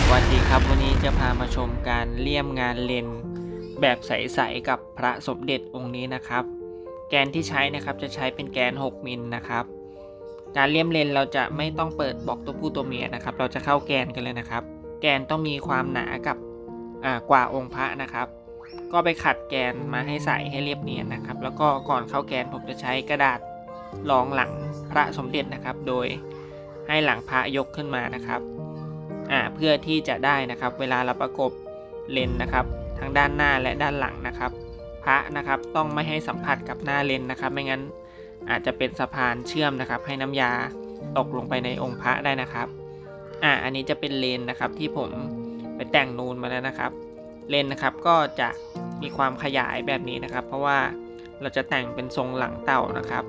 สวัสดีครับวันนี้จะพามาชมการเลี่ยมงานเลนแบบใสๆกับพระสมเด็จองค์นี้นะครับ แกนที่ใช้นะครับจะใช้เป็นแกน 6 มิลนะครับ การเลี่ยมเลนเราจะไม่ต้องเปิดบอกตัวผู้ตัวเมียนะครับ เราจะเข้าแกนกันเลยนะครับ แกนต้องมีความหนากับกว่าองค์พระนะครับ ก็ไปขัดแกนมาให้ใสให้เรียบเนียนนะครับ แล้วก็ก่อนเข้าแกนผมจะใช้กระดาษรองหลังพระสมเด็จนะครับ โดยให้หลังพระยกขึ้นมานะครับ อ่าเพื่อที่จะได้นะครับ เวลาเราประกบเลนนะครับทั้งด้านหน้าและด้านหลังนะครับ พระนะครับต้องไม่ให้สัมผัสกับหน้าเลนนะครับ ไม่งั้นอาจจะเป็นสะพานเชื่อมนะครับ ให้น้ำยาตกลงไปในองค์พระได้นะครับอ่าอันนี้จะเป็นเลนนะครับที่ผมไปแต่งนูนมาแล้วนะครับ เลนนะครับก็จะมีความขยายแบบนี้นะครับ เพราะว่าเราจะแต่งเป็นทรงหลังเต่านะครับ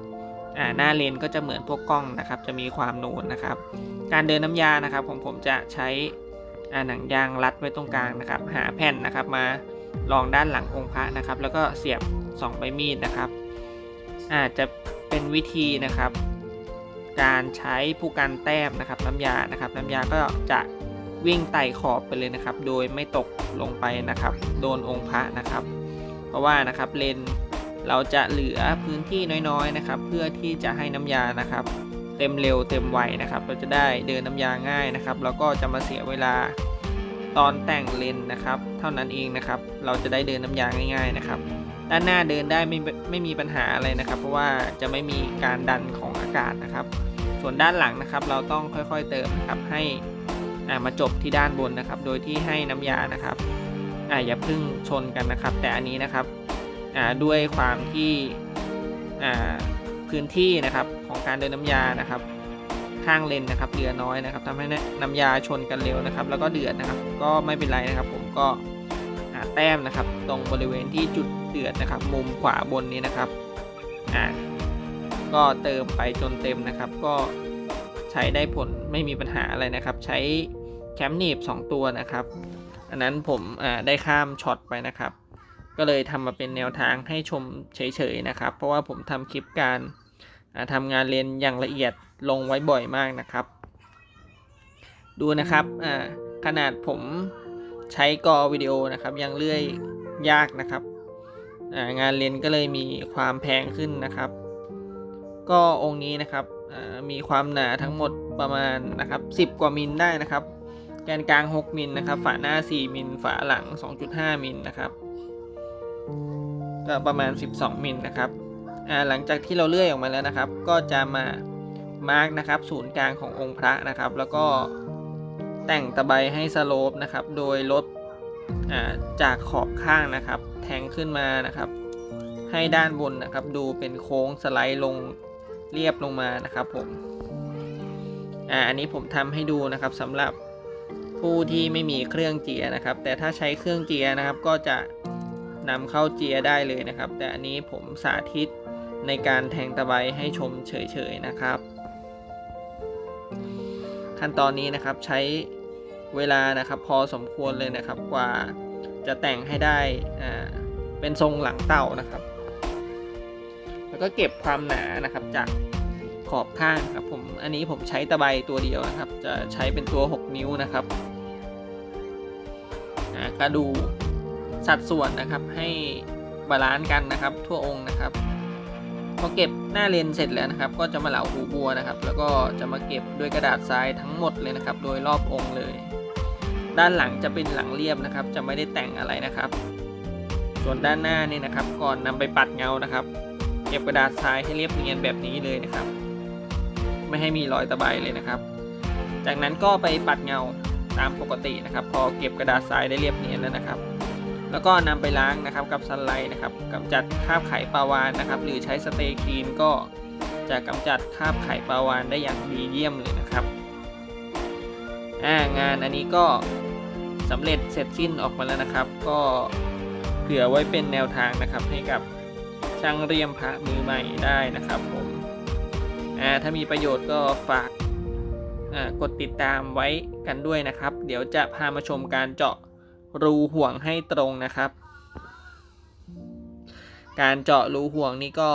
อ่าหน้าเลนก็จะเหมือนพวกกล้องนะครับ จะมีความนูนนะครับ การเดินน้ำยานะครับของผมจะใช้หนังยางรัดไว้ตรงกลางนะครับ หาแผ่นนะครับมารองด้านหลังองค์พระนะครับ แล้วก็เสียบสองใบมีดนะครับ อาจจะเป็นวิธีนะครับ การใช้ผู้กันแต้มนะครับน้ำยานะครับ น้ำยาก็จะวิ่งไต่ขอบไปเลยนะครับ โดยไม่ตกลงไปนะครับ โดนองค์พระนะครับ เพราะว่านะครับเลนเราจะเหลือพื้นที่น้อยๆนะครับ เพื่อที่จะให้น้ำยานะครับ เต็มเร็วเต็มไวนะครับ เราจะได้เดินน้ำยาง่ายนะครับ แล้วก็จะมาเสียเวลาตอนแต่งเลนนะครับ เท่านั้นเองนะครับ เราจะได้เดินน้ำยาง่าย ๆนะครับ ด้านหน้าเดินได้ไม่ไม่มีปัญหาอะไรนะครับ เพราะว่าจะไม่มีการดันของอากาศนะครับ ส่วนด้านหลังนะครับ เราต้องค่อยๆเติมนะครับให้อ่ามาจบที่ด้านบนนะครับ โดยที่ให้น้ำยานะครับอ่าอย่าเพึ่งชนกันนะครับ แต่อันนี้นะครับอ่าด้วยความที่อ่า พื้นที่นะครับของการเดินน้ำยานะครับ ข้างเลนนะครับเหลือน้อยนะครับทำให้น้ำยาชนกันเร็วนะครับ แล้วก็เดือดนะครับ ก็ไม่เป็นไรนะครับ ผมก็หาแต้มนะครับ ตรงบริเวณที่จุดเดือดนะครับ มุมขวาบนนี้นะครับอ่าก็เติมไปจนเต็มนะครับ ก็ใช้ได้ผลไม่มีปัญหาอะไรนะครับ ใช้แคมหนีบ2 ตัวนะครับ อันนั้นผมอ่าได้ข้ามช็อตไปนะครับ ก็เลยทำมาเป็นแนวทางให้ชมเฉยๆนะครับ เพราะว่าผมทำคลิปการอ่าทำงานเรียนอย่างละเอียดลงไว้บ่อยมากนะครับ ดูนะครับขนาดผมใช้กอวิดีโอนะครับ ยังเลื่อยยากนะครับงานเรียนก็เลยมีความแพงขึ้นนะครับ ก็องค์นี้นะครับมีความหนาทั้งหมดประมาณนะครับ10 กว่ามิลได้นะครับ แกนกลาง 6มิลนะครับ ฝาหน้า 4มิลฝาหลัง 2.5มิลนะครับ ก็ประมาณ 12 มิลนะครับอ่าหลังจากที่เราเลื่อยออกมาแล้วนะครับ ก็จะมามาร์กนะครับศูนย์กลางขององค์พระนะครับ แล้วก็แต่งตะไบให้สโลปนะครับ โดยลดอ่าจากขอบข้างนะครับ แทงขึ้นมานะครับ ให้ด้านบนนะครับ ดูเป็นโค้งสไลด์ลงเรียบลงมานะครับผมอ่าอันนี้ผมทำให้ดูนะครับสำหรับผู้ที่ไม่มีเครื่องเจียนะครับ แต่ถ้าใช้เครื่องเจียนะครับก็จะ นำเข้าเจียได้เลยนะครับ แต่อันนี้ผมสาธิตในการแทงตะไบให้ชมเฉยๆนะครับ ขั้นตอนนี้นะครับใช้เวลานะครับพอสมควรเลยนะครับกว่าจะแต่งให้ได้เป็นทรงหลังเต่านะครับ แล้วก็เก็บความหนานะครับจากขอบข้างครับผมอันนี้ผมใช้ตะไบตัวเดียวนะครับ จะใช้เป็นตัว 6 นิ้วนะครับอ่าก็ดู สัดส่วนนะครับให้บาลานซ์กันนะครับ ทั่วองค์นะครับพอเก็บหน้าเลนเสร็จแล้วนะครับ ก็จะมาเหลาหูบัวนะครับ แล้วก็จะมาเก็บด้วยกระดาษทรายทั้งหมดเลยนะครับ โดยรอบองค์เลย ด้านหลังจะเป็นหลังเรียบนะครับ จะไม่ได้แต่งอะไรนะครับ ส่วนด้านหน้านี่นะครับ ก่อนนำไปปัดเงานะครับ เก็บกระดาษทรายให้เรียบเนียนแบบนี้เลยนะครับ ไม่ให้มีรอยตะไบเลยนะครับ จากนั้นก็ไปปัดเงาตามปกตินะครับ พอเก็บกระดาษทรายได้เรียบเนียนแล้วนะครับ แล้วก็นำไปล้างนะครับกับซันไลท์นะครับกำจัดคราบไข่ปลาวานนะครับ หรือใช้สเตย์คลีนก็จะกำจัดคราบไข่ปลาวานได้อย่างดีเยี่ยมเลยนะครับางานอันนี้ก็สำเร็จเสร็จสิ้นออกมาแล้วนะครับ ก็เผื่อไว้เป็นแนวทางนะครับ ให้กับช่างเรียมพระมือใหม่ได้นะครับผมถ้ามีประโยชน์ก็ฝากกดติดตามไว้กันด้วยนะครับ เดี๋ยวจะพามาชมการเจาะ รูห่วงให้ตรงนะครับ การเจาะรูห่วงนี่ก็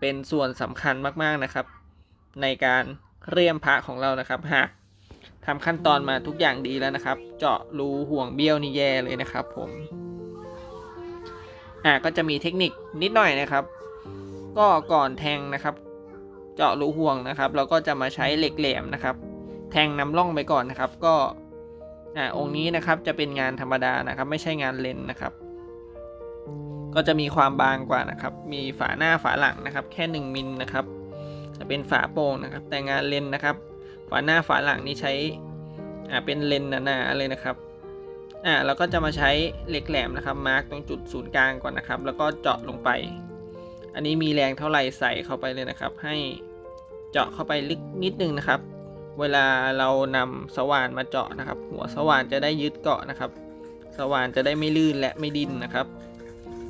เป็นส่วนสำคัญมากๆนะครับ ในการเรียมพระของเรานะครับหากทำขั้นตอนมาทุกอย่างดีแล้วนะครับ เจาะรูห่วงเบี้ยวนี่แย่เลยนะครับ ผมอ่าก็จะมีเทคนิคนิดหน่อยนะครับ ก็ก่อนแทงนะครับ เจาะรูห่วงนะครับ เราก็จะมาใช้เหล็กแหลมนะครับ แทงนำร่องไปก่อนนะครับ ก็ อ่าองค์นี้นะครับจะเป็นงานธรรมดานะครับ ไม่ใช่งานเลนนะครับ ก็จะมีความบางกว่านะครับ มีฝาหน้าฝาหลังนะครับ แค่ 1มิลนะครับ จะเป็นฝาโป่งนะครับ แต่งานเลนนะครับ ฝาหน้าฝาหลังนี่ใช้อ่าเป็นเลนหนาๆเลยนะครับอ่าเราก็จะมาใช้เหล็กแหลมนะครับมาร์กตรงจุดศูนย์กลางก่อนนะครับ แล้วก็เจาะลงไป อันนี้มีแรงเท่าไหร่ใส่เข้าไปเลยนะครับ ให้เจาะเข้าไปลึกนิดนึงนะครับ เวลาเรานำสว่านมาเจาะนะครับ หัวสว่านจะได้ยึดเกาะนะครับ สว่านจะได้ไม่ลื่นและไม่ดิ้นนะครับ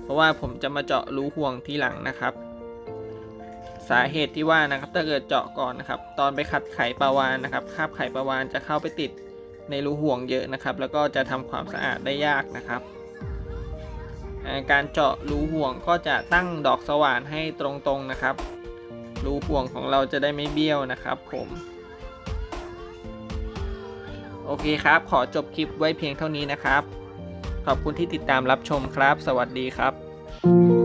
เพราะว่าผมจะมาเจาะรูห่วงที่หลังนะครับ สาเหตุที่ว่านะครับถ้าเกิดเจาะก่อนนะครับ ตอนไปขัดไขปลาวานนะครับคาบไขปลาวานจะเข้าไปติดในรูห่วงเยอะนะครับ แล้วก็จะทำความสะอาดได้ยากนะครับการเจาะรูห่วงก็จะตั้งดอกสว่านให้ตรงๆนะครับ รูห่วงของเราจะได้ไม่เบี้ยวนะครับผม โอเคครับ ขอจบคลิปไว้เพียงเท่านี้นะครับ ขอบคุณที่ติดตามรับชมครับ สวัสดีครับ